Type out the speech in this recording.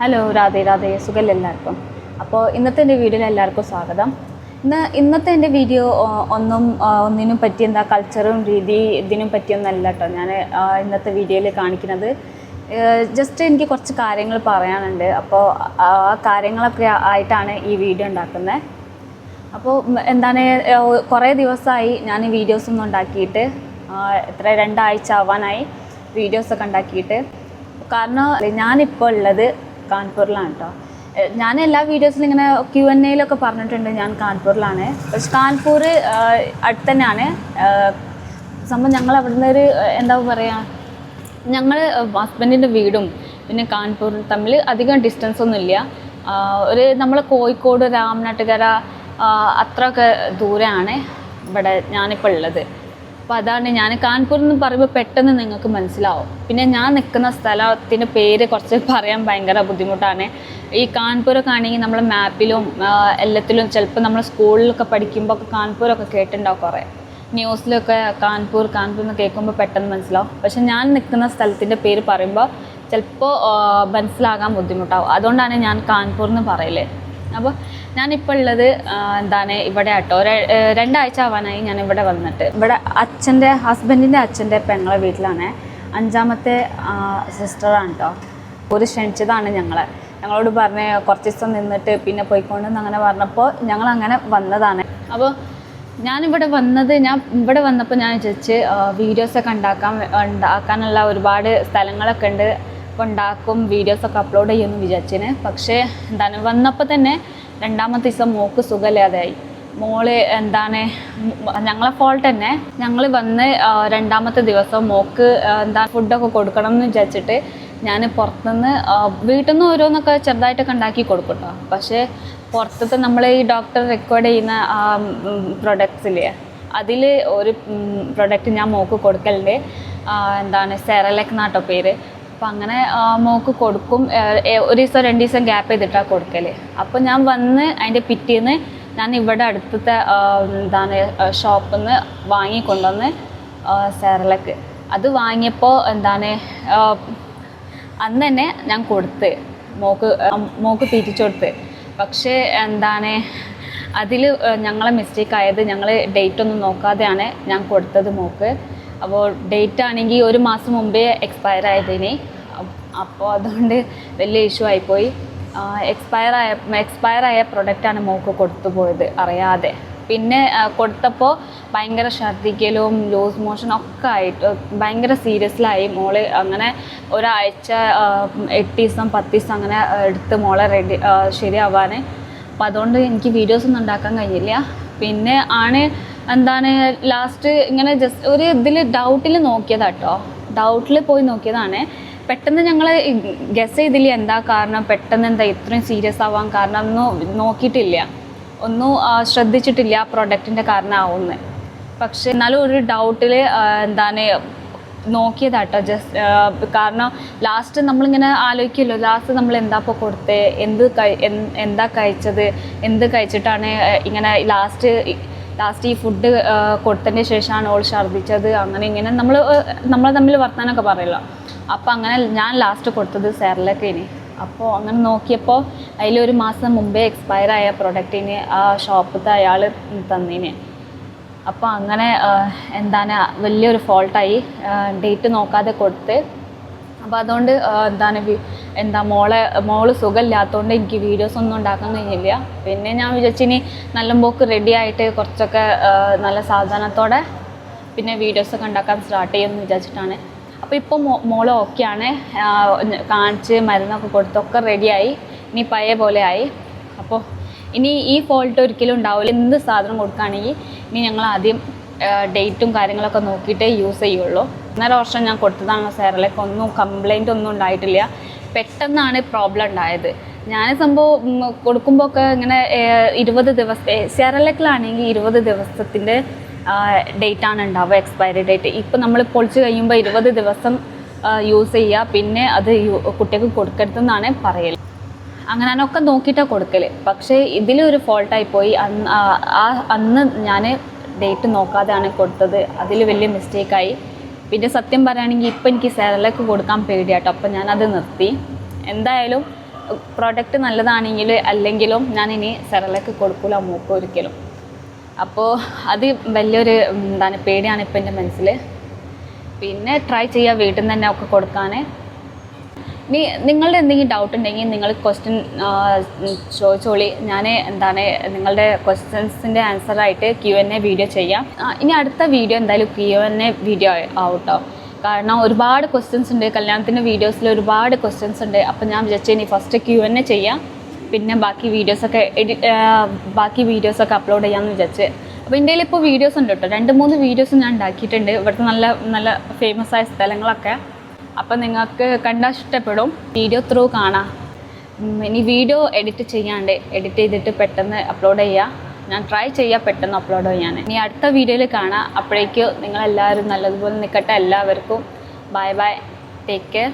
Hello Radhe Radhe സുഖല്ല എല്ലാവർക്കും? അപ്പോൾ ഇന്നത്തെ എന്റെ വീഡിയോയിൽ എല്ലാവർക്കും സ്വാഗതം. ഇന്ന് ഇന്നത്തെ എന്റെ വീഡിയോ ഒന്നും ഒന്നിനും പറ്റി എന്താ കൾച്ചറും രീതി ഇതിനും പറ്റിയൊന്നല്ല കേട്ടോ. ഞാൻ ഇന്നത്തെ വീഡിയോയിൽ കാണിക്കുന്നത്. ജസ്റ്റ് എനിക്ക് കുറച്ച് കാര്യങ്ങൾ പറയാനുണ്ട്. അപ്പോൾ ആ കാര്യങ്ങളൊക്കെ ആയിട്ടാണ് ഈ വീഡിയോ ഉണ്ടാക്കുന്നത്. അപ്പോൾ എന്താണ് കുറേ ദിവസമായി ഞാൻ വീഡിയോസൊന്നും ഉണ്ടാക്കിയിട്ട് എത്ര രണ്ടാഴ്ച ആവാനായി വീഡിയോസൊക്കെ ഉണ്ടാക്കിയിട്ട്. കാരണം ഞാനിപ്പോൾ ഉള്ളത് കാൺപൂരിലാണ് കേട്ടോ ഞാൻ എല്ലാ വീഡിയോസിലും ഇങ്ങനെ ക്യു എൻ എയിലൊക്കെ പറഞ്ഞിട്ടുണ്ട് ഞാൻ കാൺപൂരിലാണ്. പക്ഷെ കാൺപൂർ അടുത്ത് തന്നെയാണ് സംഭവം ഞങ്ങൾ അവിടുന്ന് ഒരു എന്താ പറയുക ഞങ്ങൾ ഹസ്ബൻഡിന്റെ വീടും പിന്നെ കാൺപൂരും തമ്മിൽ അധികം ഡിസ്റ്റൻസ് ഒന്നുമില്ല. ഒരു നമ്മൾ കോഴിക്കോട് രാമനാട്ടുകര അത്രയൊക്കെ ദൂരമാണ് ഇവിടെ ഞാനിപ്പോൾ ഉള്ളത്. അപ്പോൾ അതാണ് ഞാൻ കാൺപൂർ എന്ന് പറയുമ്പോൾ പെട്ടെന്ന് നിങ്ങൾക്ക് മനസ്സിലാവും. പിന്നെ ഞാൻ നിൽക്കുന്ന സ്ഥലത്തിന്റെ പേര് കുറച്ച് പറയാൻ ഭയങ്കര ബുദ്ധിമുട്ടാണ്. ഈ കാൺപൂരൊക്കെ ആണെങ്കിൽ നമ്മൾ മാപ്പിലും എല്ലാത്തിലും ചിലപ്പോൾ നമ്മൾ സ്കൂളിലൊക്കെ പഠിക്കുമ്പോൾ ഒക്കെ കാൺപൂരൊക്കെ കേട്ടിട്ടുണ്ടാവും കുറേ. ന്യൂസിലൊക്കെ കാൺപൂർ കാൺപൂർ എന്ന് കേൾക്കുമ്പോൾ പെട്ടെന്ന് മനസ്സിലാവും. പക്ഷെ ഞാൻ നിൽക്കുന്ന സ്ഥലത്തിന്റെ പേര് പറയുമ്പോൾ ചിലപ്പോൾ മനസ്സിലാകാൻ ബുദ്ധിമുട്ടാവും. അതുകൊണ്ടാണ് ഞാൻ കാൺപൂർ എന്ന് പറയൽ. അപ്പോൾ ഞാനിപ്പോൾ ഉള്ളത് എന്താണ് ഇവിടെ ആട്ടോ. രണ്ടാഴ്ച ആവാനായി ഞാൻ ഇവിടെ വന്നിട്ട്. ഇവിടെ അച്ഛന്റെ ഹസ്ബൻഡിന്റെ അച്ഛന്റെ പെങ്ങളെ വീട്ടിലാണ്. അഞ്ചാമത്തെ സിസ്റ്ററാണ് കേട്ടോ ഒരു ക്ഷണിച്ചതാണ് ഞങ്ങളെ. ഞങ്ങളോട് പറഞ്ഞ് കുറച്ച് ദിവസം നിന്നിട്ട് പിന്നെ പോയിക്കൊണ്ടെന്ന് അങ്ങനെ പറഞ്ഞപ്പോൾ ഞങ്ങൾ അങ്ങനെ വന്നതാണ്. അപ്പോൾ ഞാനിവിടെ വന്നത് ഞാൻ ഇവിടെ വന്നപ്പോൾ ഞാൻ വിചാരിച്ച് വീഡിയോസൊക്കെ ഉണ്ടാക്കാൻ ഉണ്ടാക്കാനുള്ള ഒരുപാട് സ്ഥലങ്ങളൊക്കെ ഉണ്ട്. അപ്പോൾ ഉണ്ടാക്കും വീഡിയോസൊക്കെ അപ്ലോഡ് ചെയ്യുമെന്ന് വിചാരിച്ചിന്. പക്ഷേ എന്താണ് വന്നപ്പോൾ തന്നെ രണ്ടാമത്തെ ദിവസം മോക്ക് സുഖമില്ലാതെയായി മോൾ എന്താണ് ഞങ്ങളെ ഫോൾട്ട് തന്നെ. ഞങ്ങൾ വന്ന് രണ്ടാമത്തെ ദിവസം മോക്ക് എന്താ ഫുഡൊക്കെ കൊടുക്കണം എന്ന് വിചാരിച്ചിട്ട് ഞാൻ പുറത്തുനിന്ന് വീട്ടിൽ നിന്ന് ഓരോന്നൊക്കെ ചെറുതായിട്ടൊക്കെ ഉണ്ടാക്കി കൊടുക്കും കേട്ടോ പക്ഷേ പുറത്തത്തെ നമ്മൾ ഈ ഡോക്ടർ റെക്കോർഡ് ചെയ്യുന്ന ഇല്ലേ അതിൽ ഒരു പ്രൊഡക്റ്റ് ഞാൻ മോക്ക് കൊടുക്കലുണ്ട്. എന്താണ് സെറലക് എന്നാട്ടോ പേര്. അപ്പം അങ്ങനെ മോക്ക് കൊടുക്കും. ഒരു ദിവസം രണ്ട് ദിവസം ഗ്യാപ്പ് ചെയ്തിട്ടാണ് കൊടുക്കൽ അപ്പോൾ ഞാൻ വന്ന് അതിന്റെ പിറ്റേന്ന് ഞാൻ ഇവിടെ അടുത്തത്തെ എന്താണ് ഷോപ്പിൽ നിന്ന് വാങ്ങി കൊണ്ടുവന്ന് സെറലക്ക്. അത് വാങ്ങിയപ്പോൾ എന്താണ് അന്ന് തന്നെ ഞാൻ കൊടുത്ത്. മോക്ക് മോക്ക് തിരിച്ചു കൊടുത്ത്. പക്ഷേ എന്താണ് അതിൽ ഞങ്ങളെ മിസ്റ്റേക്ക് ആയത് ഞങ്ങൾ ഡേറ്റ് ഒന്നും നോക്കാതെയാണ് ഞാൻ കൊടുത്തത് മോക്ക്. അപ്പോൾ ഡേറ്റ് ആണെങ്കിൽ ഒരു മാസം മുമ്പേ എക്സ്പയർ ആയതിന്. അപ്പോൾ അതുകൊണ്ട് വലിയ ഇഷ്യൂ ആയിപ്പോയി. എക്സ്പയർ ആയ എക്സ്പയർ ആയ പ്രൊഡക്റ്റാണ് മോക്ക് കൊടുത്തു പോയത് അറിയാതെ. പിന്നെ കൊടുത്തപ്പോൾ ഭയങ്കര ഛർദ്ദിക്കലും ലൂസ് മോഷൻ ഒക്കെ ആയിട്ട് ഭയങ്കര സീരിയസിലായി മോൾ അങ്ങനെ ഒരാഴ്ച എട്ട് ദിവസം പത്ത് ദിവസം അങ്ങനെ എടുത്ത് മോളെ റെഡി ശരിയാവാൻ അപ്പോൾ അതുകൊണ്ട് എനിക്ക് വീഡിയോസ് ഒന്നും ഉണ്ടാക്കാൻ കഴിഞ്ഞില്ല. പിന്നെ ആണ് എന്താണ് ലാസ്റ്റ് ഇങ്ങനെ ജസ്റ്റ് ഒരു ഇതിൽ ഡൗട്ടിൽ നോക്കിയതാട്ടോ ഡൗട്ടിൽ പോയി നോക്കിയതാണ്. പെട്ടെന്ന് ഞങ്ങൾ ഗസ് ചെയ്തില്ല എന്താ കാരണം പെട്ടെന്ന് എന്താ ഇത്രയും സീരിയസ് ആവാൻ കാരണം ഒന്നും നോക്കിയിട്ടില്ല. ഒന്നും ശ്രദ്ധിച്ചിട്ടില്ല ആ പ്രൊഡക്റ്റിന്റെ കാരണമാവുമെന്ന് പക്ഷെ എന്നാലും ഒരു ഡൗട്ടിൽ എന്താണ് നോക്കിയതാട്ടോ ജസ്റ്റ് കാരണം ലാസ്റ്റ് നമ്മളിങ്ങനെ ആലോചിക്കുമല്ലോ ലാസ്റ്റ് നമ്മൾ എന്താ ഇപ്പോൾ കൊടുത്തേ എന്ത് എന്താ കഴിച്ചത് എന്ത് കഴിച്ചിട്ടാണ് ഇങ്ങനെ ലാസ്റ്റ് ലാസ്റ്റ് ഈ ഫുഡ് കൊടുത്തതിന് ശേഷമാണ് ഓൾ ഛർദ്ദിച്ചത് അങ്ങനെ ഇങ്ങനെ. നമ്മൾ നമ്മൾ തമ്മിൽ വർത്താനൊക്കെ പറയല്ലോ. അപ്പോൾ അങ്ങനെ ഞാൻ ലാസ്റ്റ് കൊടുത്തത് സാറിലൊക്കെ ഇനി. അപ്പോൾ അങ്ങനെ നോക്കിയപ്പോൾ അതിലൊരു മാസം മുമ്പേ എക്സ്പയർ ആയ പ്രൊഡക്റ്റിന് ആ ഷോപ്പത്തെ അയാൾ തന്നീന്. അപ്പോൾ അങ്ങനെ എന്താണ് വലിയൊരു ഫോൾട്ടായി ഡേറ്റ് നോക്കാതെ കൊടുത്ത്. അപ്പോൾ അതുകൊണ്ട് എന്താണ് എന്താ മോളെ മോൾ സുഖമില്ലാത്തതുകൊണ്ട് എനിക്ക് വീഡിയോസ് ഒന്നും ഉണ്ടാക്കാൻ കഴിഞ്ഞില്ല പിന്നെ ഞാൻ വിചാരിച്ചിനി നല്ല പോക്ക് റെഡി ആയിട്ട് കുറച്ചൊക്കെ നല്ല സാവധാനത്തോടെ പിന്നെ വീഡിയോസൊക്കെ ഉണ്ടാക്കാൻ സ്റ്റാർട്ട് ചെയ്യുമെന്ന് വിചാരിച്ചിട്ടാണ്. അപ്പോൾ ഇപ്പോൾ മോ മോൾ ഓക്കെയാണ് കാണിച്ച് മരുന്നൊക്കെ കൊടുത്തൊക്കെ റെഡിയായി ഇനി പഴയ പോലെ ആയി. അപ്പോൾ ഇനി ഈ ഫോൾട്ട് ഒരിക്കലും ഉണ്ടാവില്ല എന്ത് സാധനം കൊടുക്കുകയാണെങ്കിൽ ഇനി ഞങ്ങൾ ആദ്യം ഡേറ്റും കാര്യങ്ങളൊക്കെ നോക്കിയിട്ടേ യൂസ് ചെയ്യുള്ളൂ. ഒന്നര വർഷം ഞാൻ കൊടുത്തതാണ് സാറിലേക്ക് ഒന്നും കംപ്ലൈന്റ് ഒന്നും ഉണ്ടായിട്ടില്ല. പെട്ടെന്നാണ് പ്രോബ്ലം ഉണ്ടായത്. ഞാൻ സംഭവം കൊടുക്കുമ്പോൾ ഒക്കെ ഇങ്ങനെ ഇരുപത് ദിവസം സെറലക്കിലാണെങ്കിൽ ഇരുപത് ദിവസത്തിന്റെ ഡേറ്റ് ആണ് ഉണ്ടാവുക എക്സ്പയറി ഡേറ്റ് ഇപ്പോൾ നമ്മൾ പൊളിച്ച് കഴിയുമ്പോൾ ഇരുപത് ദിവസം യൂസ് ചെയ്യുക. പിന്നെ അത് കുട്ടികൾക്ക് കൊടുക്കരുതെന്നാണ് പറയൽ അങ്ങനെ ഞാനൊക്കെ നോക്കിയിട്ടാണ് കൊടുക്കൽ പക്ഷേ ഇതിലൊരു ഫോൾട്ടായി പോയി അന്ന് ആ അന്ന് ഞാൻ ഡേറ്റ് നോക്കാതെയാണ് കൊടുത്തത്. അതിൽ വലിയ മിസ്റ്റേക്കായി പിന്നെ സത്യം പറയുകയാണെങ്കിൽ ഇപ്പം എനിക്ക് സെറലക്ക് കൊടുക്കാൻ പേടിയാട്ടോ. അപ്പം ഞാനത് നിർത്തി. എന്തായാലും പ്രോഡക്റ്റ് നല്ലതാണെങ്കിൽ അല്ലെങ്കിലും ഞാൻ ഇനി സെറലക്ക് കൊടുക്കില്ല മൂക്ക് ഒരിക്കലും. അപ്പോൾ അത് വലിയൊരു എന്താണ് പേടിയാണ് ഇപ്പം എന്റെ മനസ്സിൽ. പിന്നെ ട്രൈ ചെയ്യുക വീട്ടിൽ നിന്ന് തന്നെ ഒക്കെ കൊടുക്കാൻ. ഇനി നിങ്ങളുടെ എന്തെങ്കിലും ഡൗട്ട് ഉണ്ടെങ്കിൽ നിങ്ങൾ ക്വസ്റ്റ്യൻ ചോദിച്ചോളി. ഞാൻ എന്താണ് നിങ്ങളുടെ ക്വസ്റ്റ്യൻസിന്റെ ആൻസറായിട്ട് ക്യു എൻ എ വീഡിയോ ചെയ്യാം ഇനി അടുത്ത വീഡിയോ എന്തായാലും ക്യു എൻ എ വീഡിയോ ആവട്ടോ. കാരണം ഒരുപാട് ക്വസ്റ്റ്യൻസ് ഉണ്ട്. കല്യാണത്തിന്റെ വീഡിയോസിൽ ഒരുപാട് ക്വസ്റ്റ്യൻസ് ഉണ്ട്. അപ്പോൾ ഞാൻ വിചാരിച്ചു ഇനി ഫസ്റ്റ് ക്യു എൻ എ ചെയ്യാം. പിന്നെ ബാക്കി വീഡിയോസൊക്കെ എഡി ബാക്കി വീഡിയോസൊക്കെ അപ്ലോഡ് ചെയ്യാമെന്ന് വിചാരിച്ച്. അപ്പോൾ ഇന്ത്യയിൽ ഇപ്പോൾ വീഡിയോസ് ഉണ്ട് കേട്ടോ. രണ്ട് മൂന്ന് വീഡിയോസ് ഞാൻ ഉണ്ടാക്കിയിട്ടുണ്ട്. ഇവിടുത്തെ നല്ല നല്ല ഫേമസ് ആയ സ്ഥലങ്ങളൊക്കെ. അപ്പം നിങ്ങൾക്ക് കണ്ടാൽ ഇഷ്ടപ്പെടും. വീഡിയോ ത്രൂ കാണാം. ഇനി വീഡിയോ എഡിറ്റ് ചെയ്യാണ്ട് എഡിറ്റ് ചെയ്തിട്ട് പെട്ടെന്ന് അപ്ലോഡ് ചെയ്യുക ഞാൻ ട്രൈ ചെയ്യാം പെട്ടെന്ന് അപ്ലോഡ് ചെയ്യാൻ ഇനി അടുത്ത വീഡിയോയിൽ കാണാം. അപ്പോഴേക്കും നിങ്ങളെല്ലാവരും നല്ലതുപോലെ നിൽക്കട്ടെ. എല്ലാവർക്കും ബൈ ബൈ ടേക്ക് കെയർ